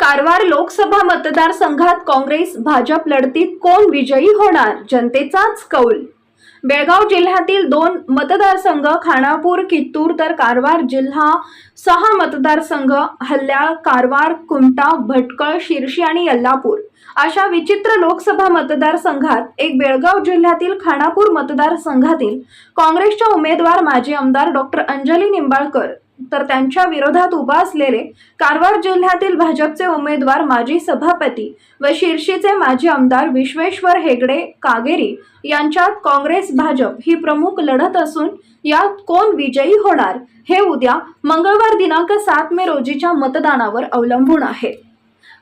कारवार लोकसभा मतदारसंघात काँग्रेस भाजप लढतीत कोण विजयी होणार? जनतेचाच कौल. बेळगाव जिल्ह्यातील दोन मतदारसंघ खानापूर कित्तूर तर कारवार जिल्हा सहा मतदारसंघ हल्ल्याळ कारवार कुमटा भटकळ शिर्शी आणि यल्लापूर. अशा विचित्र लोकसभा मतदारसंघात एक बेळगाव जिल्ह्यातील खानापूर मतदारसंघातील काँग्रेसच्या उमेदवार माजी आमदार डॉक्टर अंजली निंबाळकर तर त्यांच्या विरोधात उभा असलेले कारवार जिल्ह्यातील भाजपचे उमेदवार माजी सभापती व शिर्शीचे माजी आमदार विश्वेश्वर हेगडे कागेरी यांच्यात काँग्रेस भाजप ही प्रमुख लढत असून यात कोण विजयी होणार हे उद्या मंगळवार दिनांक सात मे रोजीच्या मतदानावर अवलंबून आहे.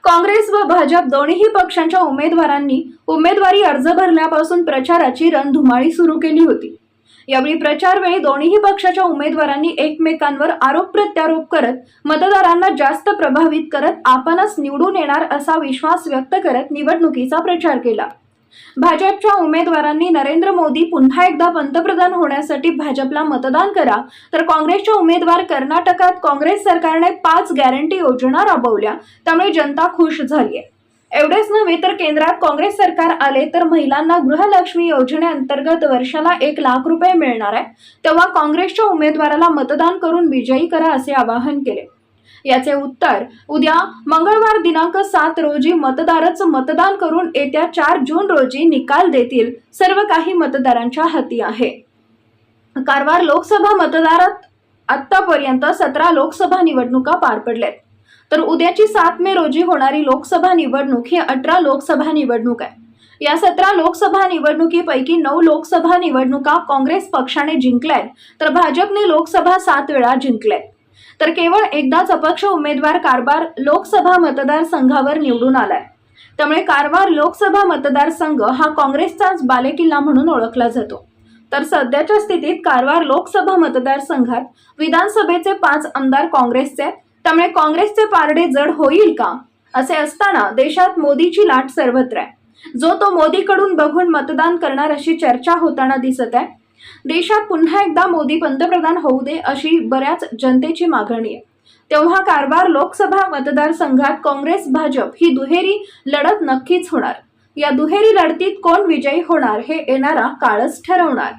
काँग्रेस व भाजप दोन्ही पक्षांच्या उमेदवारांनी उमेदवारी अर्ज भरल्यापासून प्रचाराची रणधुमाळी सुरू केली होती. यावेळी प्रचार वेळी दोन्ही पक्षाच्या उमेदवारांनी एकमेकांवर आरोप प्रत्यारोप करत मतदारांना जास्त प्रभावित करत आपणच निवडून येणार असा विश्वास व्यक्त करत निवडणुकीचा प्रचार केला. भाजपच्या उमेदवारांनी नरेंद्र मोदी पुन्हा एकदा पंतप्रधान होण्यासाठी भाजपला मतदान करा तर काँग्रेसच्या उमेदवार कर्नाटकात काँग्रेस सरकारने पाच गॅरंटी योजना राबवल्या त्यामुळे जनता खुश झाली आहे एवढेच नव्हे तर केंद्रात काँग्रेस सरकार आले तर महिलांना गृहलक्ष्मी योजनेअंतर्गत वर्षाला एक लाख रुपये मिळणार आहे. तेव्हा काँग्रेसच्या उमेदवाराला मतदान करून विजयी करा असे आवाहन केले. याचे उत्तर उद्या मंगळवार दिनांक सात रोजी मतदारच मतदान करून येत्या चार जून रोजी निकाल देतील. सर्व काही मतदारांच्या हाती आहे. कारवार लोकसभा मतदारात आतापर्यंत सतरा लोकसभा निवडणुका पार पडल्यात. तर उद्याची सात मे रोजी होणारी लोकसभा निवडणूक ही अठरा लोकसभा निवडणूक आहे. या सतरा लोकसभा निवडणुकीपैकी नऊ लोकसभा निवडणुका काँग्रेस पक्षाने जिंकल्यात तर भाजपने लोकसभा सात वेळा जिंकल्यात तर केवळ एकदाच अपक्ष उमेदवार कारभार लोकसभा मतदारसंघावर निवडून आलाय. त्यामुळे कारवार लोकसभा मतदारसंघ हा काँग्रेसचाच बालेकिल्ला म्हणून ओळखला जातो. तर सध्याच्या स्थितीत कारवार लोकसभा मतदारसंघात विधानसभेचे पाच आमदार काँग्रेसचे आहेत. त्यामुळे काँग्रेसचे पारडे जड होईल का? असे असताना देशात मोदीची लाट सर्वत्र आहे. जो तो मोदीकडून बघून मतदान करणार अशी चर्चा होताना दिसत आहे. देशात पुन्हा एकदा मोदी पंतप्रधान होऊ दे अशी बऱ्याच जनतेची मागणी आहे. तेव्हा कारभार लोकसभा मतदारसंघात काँग्रेस भाजप ही दुहेरी लढत नक्कीच होणार. या दुहेरी लढतीत कोण विजयी होणार हे येणारा काळच ठरवणार.